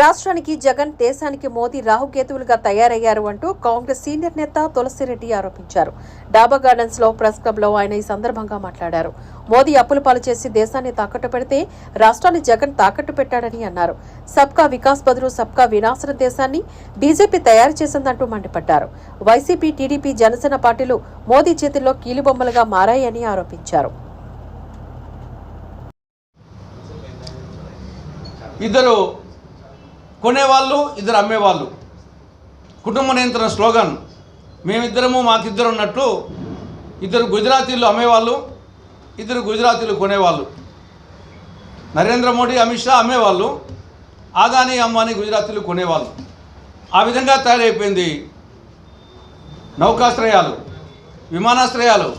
రాష్ట్రానికి జగన్ దేశానికి మోదీ రాహుకేతువులుగా తయారయ్యారు అంటూ కాంగ్రెస్ సీనియర్ నేత తులసిరెడ్డి ఆరోపించారు. డాబా గార్డెన్స్లో ప్రెస్ క్లబ్లో ఆయన ఈ సందర్భంగా మాట్లాడారు. మోదీ అప్పులు పాలు చేసి దేశాన్ని తాకట్టు పెడితే రాష్ట్రాన్ని జగన్ తాకట్టు పెట్టాడని అన్నారు. సబ్కా వికాస్ బదులు సబ్కా వినాశన దేశాన్ని బీజేపీ తయారు చేసిందంటూ మండిపడ్డారు. వైసీపీ టీడీపీ జనసేన పార్టీలు మోదీ చేతుల్లో కీలుబొమ్మలుగా మారాయని ఆరోపించారు. ఇద్దరు కొనేవాళ్ళు ఇద్దరు అమ్మేవాళ్ళు. కుటుంబ నియంత్రణ స్లోగన్. మేమిద్దరము మాకిద్దరు ఉన్నట్టు ఇద్దరు గుజరాతీలు అమ్మేవాళ్ళు ఇద్దరు గుజరాతీలు కొనేవాళ్ళు. నరేంద్ర మోడీ అమిత్ షా అమ్మేవాళ్ళు ఆదాని అమ్మాని గుజరాతీలు కొనేవాళ్ళు. ఆ విధంగా తయారైపోయింది నౌకాశ్రయాలు విమానాశ్రయాలు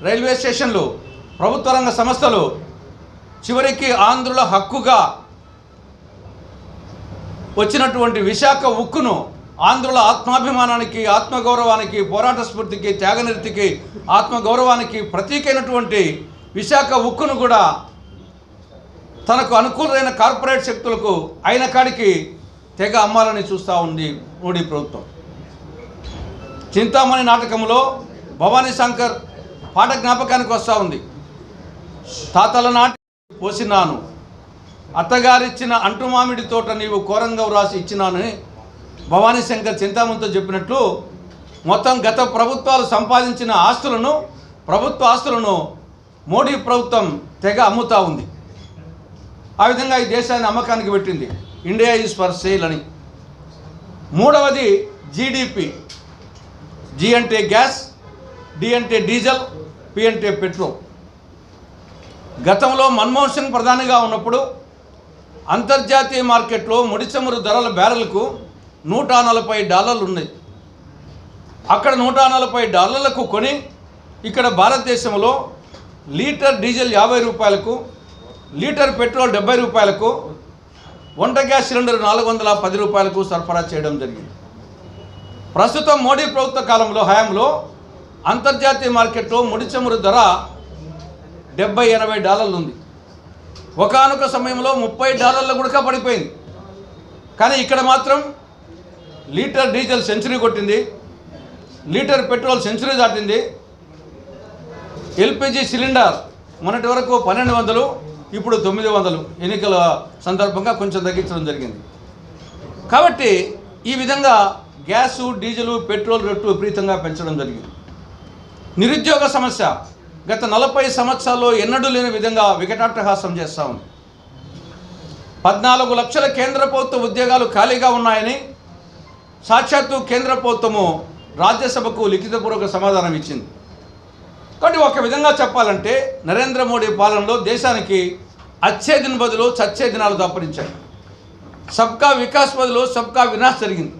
రైల్వే స్టేషన్లు ప్రభుత్వ రంగ సంస్థలు. చివరికి ఆంధ్రుల హక్కుగా వచ్చినటువంటి విశాఖ ఉక్కును ఆంధ్రుల ఆత్మాభిమానానికి ఆత్మగౌరవానికి పోరాట స్ఫూర్తికి త్యాగనిర్తికి ఆత్మగౌరవానికి ప్రతీకైనటువంటి విశాఖ ఉక్కును కూడా తనకు అనుకూలమైన కార్పొరేట్ శక్తులకు అయిన కాడికి తెగ అమ్మాలని చూస్తూ ఉంది మోడీ ప్రభుత్వం. చింతామణి నాటకంలో భవానీ శంకర్ పాట జ్ఞాపకానికి వస్తూ ఉంది. తాతల నాటి పోసినాను. అత్తగారిచ్చిన అంటుమామిడి తోట నీవు కోరంగం రాసి ఇచ్చినానని భవానీ శంకర్ చింతామణితో చెప్పినట్లు మొత్తం గత ప్రభుత్వాలు సంపాదించిన ఆస్తులను ప్రభుత్వ ఆస్తులను మోడీ ప్రభుత్వం తెగ అమ్ముతా ఉంది. ఆ విధంగా ఈ దేశాన్ని అమ్మకానికి పెట్టింది. ఇండియా ఈజ్ ఫర్ సేల్ అని. మూడవది జీడిపి. జి అంటే గ్యాస్ డి అంటే డీజిల్ పి అంటే పెట్రోల్. గతంలో మన్మోహన్ సింగ్ ప్రధానిగా ఉన్నప్పుడు అంతర్జాతీయ మార్కెట్లో ముడి చమురు ధరల బ్యారెల్కు నూట నలభై డాలర్లు ఉన్నాయి అక్కడ నూట నలభై డాలర్లకు కొని ఇక్కడ భారతదేశంలో లీటర్ డీజిల్ యాభై రూపాయలకు లీటర్ పెట్రోల్ డెబ్బై రూపాయలకు వంట గ్యాస్ సిలిండర్ నాలుగు వందల పది రూపాయలకు సరఫరా చేయడం జరిగింది. ప్రస్తుతం మోడీ ప్రభుత్వ కాలంలో హయాంలో అంతర్జాతీయ మార్కెట్లో ముడి చమురు ధర డెబ్బై ఎనభై డాలర్లు ఉంది ఒకనొక సమయంలో ముప్పై డాలర్ల గుడక పడిపోయింది. కానీ ఇక్కడ మాత్రం లీటర్ డీజిల్ సెంచరీ కొట్టింది. లీటర్ పెట్రోల్ సెంచరీ దాటింది. ఎల్పిజి సిలిండర్ మొన్నటి వరకు పన్నెండు వందలు ఇప్పుడు తొమ్మిది వందలు ఎన్నికల సందర్భంగా కొంచెం తగ్గించడం జరిగింది. కాబట్టి ఈ విధంగా గ్యాసు డీజిల్ పెట్రోల్ రేట్లు విపరీతంగా పెంచడం జరిగింది. నిరుద్యోగ సమస్య. గత నలభై సంవత్సరాల్లో ఎన్నడూ లేని విధంగా వికటాట్టహాసం చేస్తూ ఉంది. పద్నాలుగు లక్షల కేంద్ర ప్రభుత్వ ఉద్యోగాలు ఖాళీగా ఉన్నాయని సాక్షాత్తు కేంద్ర ప్రభుత్వము రాజ్యసభకు లిఖితపూర్వక సమాధానం ఇచ్చింది. కాబట్టి ఒక విధంగా చెప్పాలంటే నరేంద్ర మోడీ పాలనలో దేశానికి అచ్చే దిన బదులు చచ్చే దినాలు దాపరించాయి. సబ్కా వికాస్ బదులు సబ్కా వినాశ్ జరిగింది.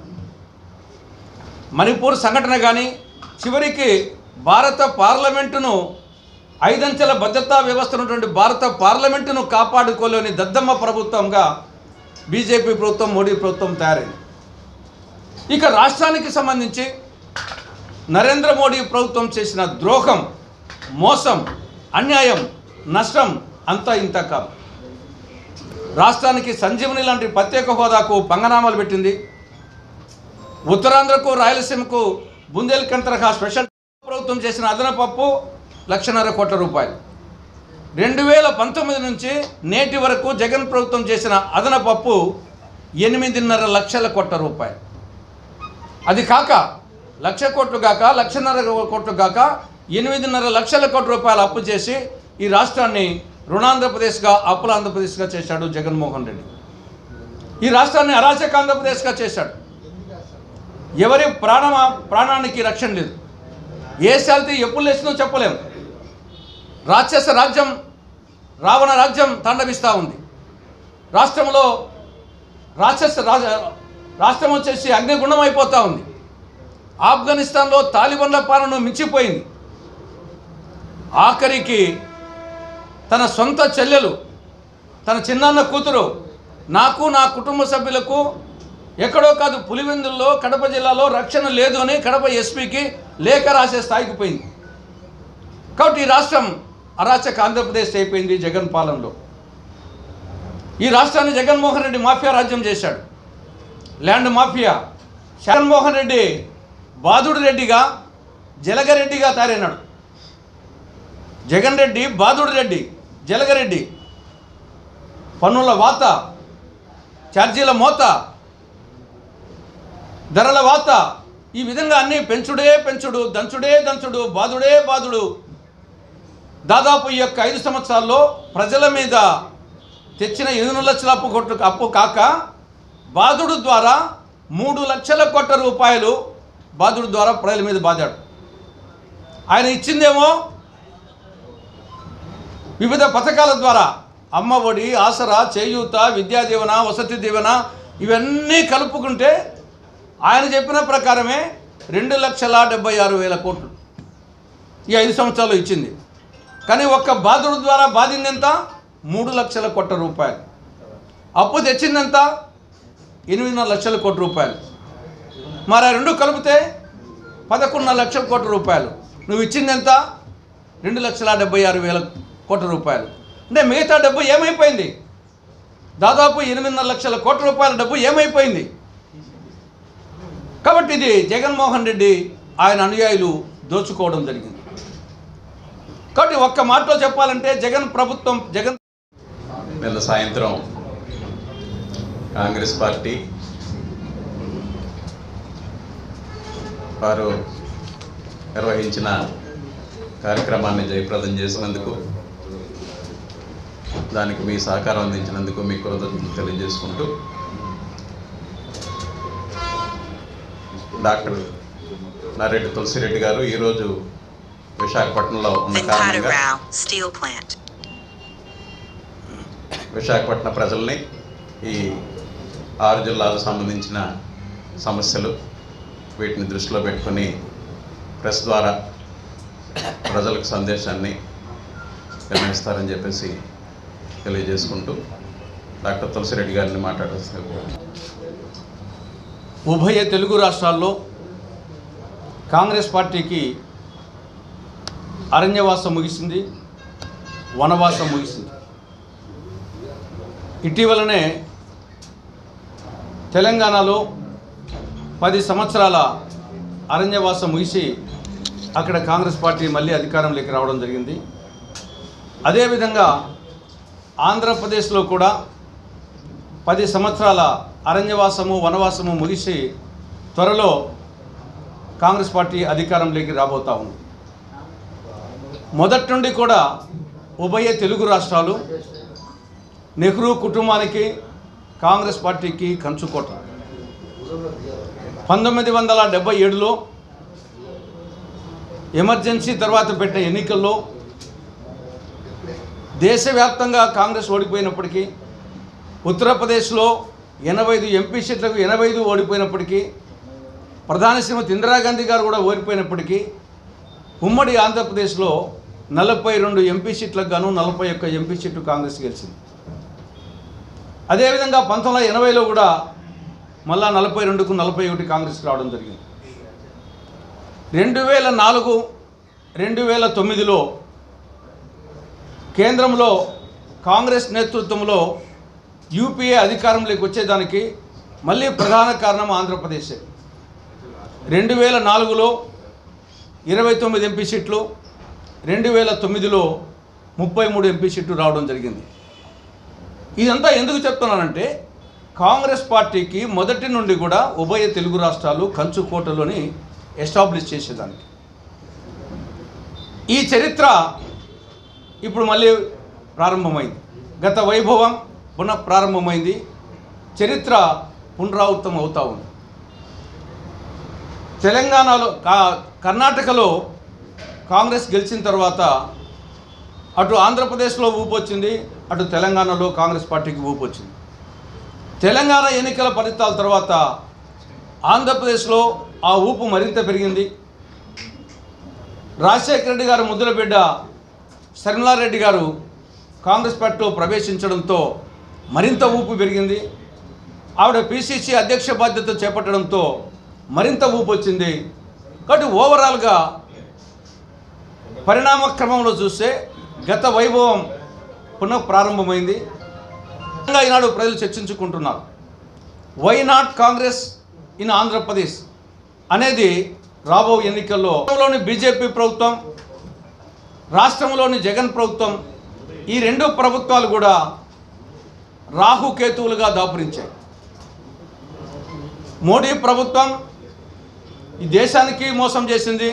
మణిపూర్ సంఘటన కానీ చివరికి భారత పార్లమెంటును ఐదంచెల భద్రతా వ్యవస్థ ఉన్నటువంటి భారత పార్లమెంటును కాపాడుకోలేని దద్దమ్మ ప్రభుత్వంగా బీజేపీ ప్రభుత్వం మోడీ ప్రభుత్వం తయారైంది. ఇక రాష్ట్రానికి సంబంధించి నరేంద్ర మోడీ ప్రభుత్వం చేసిన ద్రోహం మోసం అన్యాయం నష్టం అంతా ఇంత కాదు. రాష్ట్రానికి సంజీవని లాంటి ప్రత్యేక హోదాకు పంగనామాలు పెట్టింది. ఉత్తరాంధ్రకు రాయలసీమకు బుందేల్కండ్ తరహా స్పెషల్ ప్రభుత్వం చేసిన అదనపప్పు లక్షన్నర కోట్ల రూపాయలు. రెండు వేల పంతొమ్మిది నుంచి నేటి వరకు జగన్ ప్రభుత్వం చేసిన అదనపు అప్పు ఎనిమిదిన్నర లక్షల కోట్ల రూపాయలు. అది కాక లక్ష కోట్లు కాక లక్షన్నర కోట్లు కాక ఎనిమిదిన్నర లక్షల కోట్ల రూపాయలు అప్పు చేసి ఈ రాష్ట్రాన్ని రుణాంధ్రప్రదేశ్గా అప్పుల ఆంధ్రప్రదేశ్గా చేశాడు జగన్మోహన్ రెడ్డి. ఈ రాష్ట్రాన్ని అరాచక ఆంధ్రప్రదేశ్గా చేశాడు. ఎవరి ప్రాణమా ప్రాణానికి రక్షణ లేదు. ఏ శాలిటీ ఎప్పుడు లేచినో చెప్పలేము. రాక్షస రాజ్యం రావణ రాజ్యం తాండవిస్తూ ఉంది. రాష్ట్రంలో రాక్షస రాజ రాష్ట్రం వచ్చేసి అగ్నిగుండం అయిపోతూ ఉంది. ఆఫ్ఘనిస్తాన్లో తాలిబన్ల పాలన మించిపోయింది. ఆఖరికి తన సొంత చెల్లెలు తన చిన్నాన్న కూతురు నాకు నా కుటుంబ సభ్యులకు ఎక్కడో కాదు పులివెందుల్లో కడప జిల్లాలో రక్షణ లేదు అని కడప ఎస్పీకి లేఖ రాసే స్థాయికి పోయింది. కాబట్టి ఈ రాష్ట్రం అరాచక ఆంధ్రప్రదేశ్ అయిపోయింది జగన్ పాలనలో. ఈ రాష్ట్రాన్ని జగన్మోహన్ రెడ్డి మాఫియా రాజ్యం చేశాడు. Land mafia. జగన్మోహన్ రెడ్డి బాదుడు రెడ్డిగా జలగరెడ్డిగా తయారైనాడు. జగన్ రెడ్డి బాదుడు రెడ్డి జలగరెడ్డి పన్నుల వాత ఛార్జీల మోత ధరల వాత ఈ విధంగా అన్నీ పెంచుడే పెంచుడు దంచుడే దంచుడు బాదుడే బాదుడు దాదాపు ఈ యొక్క ఐదు సంవత్సరాల్లో ప్రజల మీద తెచ్చిన ఎనిమిది లక్షల అప్పు కొట్టు అప్పు కాక బాదుడు ద్వారా మూడు లక్షల కోట్ల రూపాయలు బాదుడు ద్వారా ప్రజల మీద బాధాడు ఆయన ఇచ్చిందేమో వివిధ పథకాల ద్వారా అమ్మ ఒడి ఆసరా చేయూత విద్యా దీవెన వసతి దీవెన ఇవన్నీ కలుపుకుంటే ఆయన చెప్పిన ప్రకారమే రెండు లక్షల డెబ్బై ఆరు వేల కోట్లు ఈ ఐదు సంవత్సరాలు ఇచ్చింది. కానీ ఒక్క బాధుడు ద్వారా బాధింది ఎంత మూడు లక్షల కోట్ల రూపాయలు. అప్పు తెచ్చిందంత? ఎనిమిదిన్నర లక్షల కోట్ల రూపాయలు. మరి ఆ రెండు కలిపితే పదకొండున్నర లక్షల కోట్ల రూపాయలు. నువ్వు ఇచ్చిందెంత? రెండు లక్షల డెబ్బై ఆరు వేల కోట్ల రూపాయలు. అంటే మిగతా డబ్బు ఏమైపోయింది? దాదాపు ఎనిమిదిన్నర లక్షల కోట్ల రూపాయల డబ్బు ఏమైపోయింది? కాబట్టి ఇది జగన్మోహన్ రెడ్డి ఆయన అనుయాయులు దోచుకోవడం జరిగింది. కాబట్టి ఒక్క మాటలో చెప్పాలంటే జగన్ ప్రభుత్వం జగన్ నిన్న సాయంత్రం కాంగ్రెస్ పార్టీ వారు నిర్వహించిన కార్యక్రమాన్ని జయప్రదం చేసినందుకు దానికి మీ సహకారం అందించినందుకు మీ కృతజ్ఞతలు తెలియజేసుకుంటూ డాక్టర్ నారెడ్డి తులసిరెడ్డి గారు ఈరోజు విశాఖపట్నంలో ఉన్న కారణంగా. విశాఖపట్నం ప్రజల్ని ఈ ఆరు జిల్లాలకు సంబంధించిన సమస్యలు వీటిని దృష్టిలో పెట్టుకొని ప్రెస్ ద్వారా ప్రజలకు సందేశాన్ని నిర్వహిస్తారని చెప్పేసి తెలియజేసుకుంటూ డాక్టర్ తులసిరెడ్డి గారిని మాట్లాడుతున్నారు ఉభయ తెలుగు రాష్ట్రాల్లో కాంగ్రెస్ పార్టీకి అరణ్యవాసం ముగిసింది వనవాసం ముగిసింది. ఇటీవలనే తెలంగాణలో పది సంవత్సరాల అరణ్యవాసం ముగిసి అక్కడ కాంగ్రెస్ పార్టీ మళ్ళీ అధికారంలోకి రావడం జరిగింది. అదేవిధంగా ఆంధ్రప్రదేశ్లో కూడా పది సంవత్సరాల అరణ్యవాసము వనవాసము ముగిసి త్వరలో కాంగ్రెస్ పార్టీ అధికారంలోకి రాబోతా ఉంది. మొదటి నుండి కూడా ఉభయ తెలుగు రాష్ట్రాలు నెహ్రూ కుటుంబానికి కాంగ్రెస్ పార్టీకి కంచుకోట పంతొమ్మిది వందల డెబ్బై ఏడులో ఎమర్జెన్సీ తర్వాత పెట్టిన ఎన్నికల్లో దేశవ్యాప్తంగా కాంగ్రెస్ ఓడిపోయినప్పటికీ ఉత్తరప్రదేశ్లో ఎనభై ఐదు ఎంపీ సీట్లకు ఎనభై ఐదు ఓడిపోయినప్పటికీ ప్రధాని శ్రీమతి ఇందిరాగాంధీ గారు కూడా ఓడిపోయినప్పటికీ ఉమ్మడి ఆంధ్రప్రదేశ్లో నలభై రెండు ఎంపీ సీట్లకు గాను నలభై ఒక్క ఎంపీ సీట్లు కాంగ్రెస్ గెలిచింది. అదేవిధంగా పంతొమ్మిది వందల ఎనభైలో కూడా మళ్ళా నలభై రెండుకు నలభై ఒకటి కాంగ్రెస్కి రావడం జరిగింది. రెండు వేల నాలుగు రెండు వేల తొమ్మిదిలో కేంద్రంలో కాంగ్రెస్ నేతృత్వంలో యూపీఏ అధికారంలోకి వచ్చేదానికి మళ్ళీ ప్రధాన కారణం ఆంధ్రప్రదేశే. రెండు వేల నాలుగులో ఇరవై తొమ్మిది ఎంపీ సీట్లు రెండు వేల తొమ్మిదిలో ముప్పై మూడు ఎంపీ సీట్లు రావడం జరిగింది. ఇదంతా ఎందుకు చెప్తున్నానంటే కాంగ్రెస్ పార్టీకి మొదటి నుండి కూడా ఉభయ తెలుగు రాష్ట్రాలు కంచుకోటలోని ఎస్టాబ్లిష్ చేసేదానికి. ఈ చరిత్ర ఇప్పుడు మళ్ళీ ప్రారంభమైంది. గత వైభవం పునః ప్రారంభమైంది. చరిత్ర పునరావృతం అవుతా ఉంది. తెలంగాణలో కా కర్ణాటకలో కాంగ్రెస్ గెలిచిన తర్వాత అటు ఆంధ్రప్రదేశ్లో ఊపు వచ్చింది అటు తెలంగాణలో కాంగ్రెస్ పార్టీకి ఊపు వచ్చింది. తెలంగాణ ఎన్నికల ఫలితాల తర్వాత ఆంధ్రప్రదేశ్లో ఆ ఊపు మరింత పెరిగింది. రాజశేఖర రెడ్డి గారు ముద్దుల బిడ్డ శర్మిలారెడ్డి గారు కాంగ్రెస్ పార్టీలో ప్రవేశించడంతో మరింత ఊపు పెరిగింది. ఆవిడ పిసిసి అధ్యక్ష బాధ్యత చేపట్టడంతో మరింత ఊపు వచ్చింది. కాబట్టి ఓవరాల్గా పరిణామ క్రమంలో చూస్తే గత వైభవం పునః ప్రారంభమైంది. ఈనాడు ప్రజలు చర్చించుకుంటున్నారు. Why not Congress in Andhra Pradesh అనేది రాబో ఎన్నికల్లో రాష్ట్రంలోని బీజేపీ ప్రభుత్వం రాష్ట్రంలోని జగన్ ప్రభుత్వం ఈ రెండు ప్రభుత్వాలు కూడా రాహుకేతువులుగా దాపురించాయి. మోడీ ప్రభుత్వం ఈ దేశానికి మోసం చేసింది.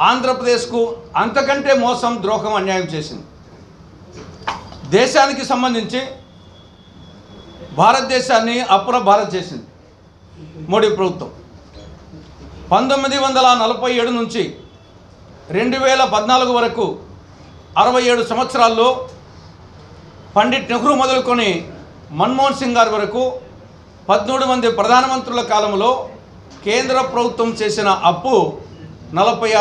ఆంధ్రప్రదేశ్కు అంతకంటే మోసం ద్రోహం అన్యాయం చేసింది. దేశానికి సంబంధించి భారతదేశాన్ని అప్పుల భారత్ చేసింది మోడీ ప్రభుత్వం. పంతొమ్మిది వందల నలభై ఏడు నుంచి రెండు వేల పద్నాలుగు వరకు అరవై ఏడు సంవత్సరాల్లో పండిట్ నెహ్రూ మొదలుకొని మన్మోహన్ సింగ్ గారి వరకు పద్మూడు మంది ప్రధానమంత్రుల కాలంలో కేంద్ర ప్రభుత్వం చేసిన అప్పు నలభై ఆరు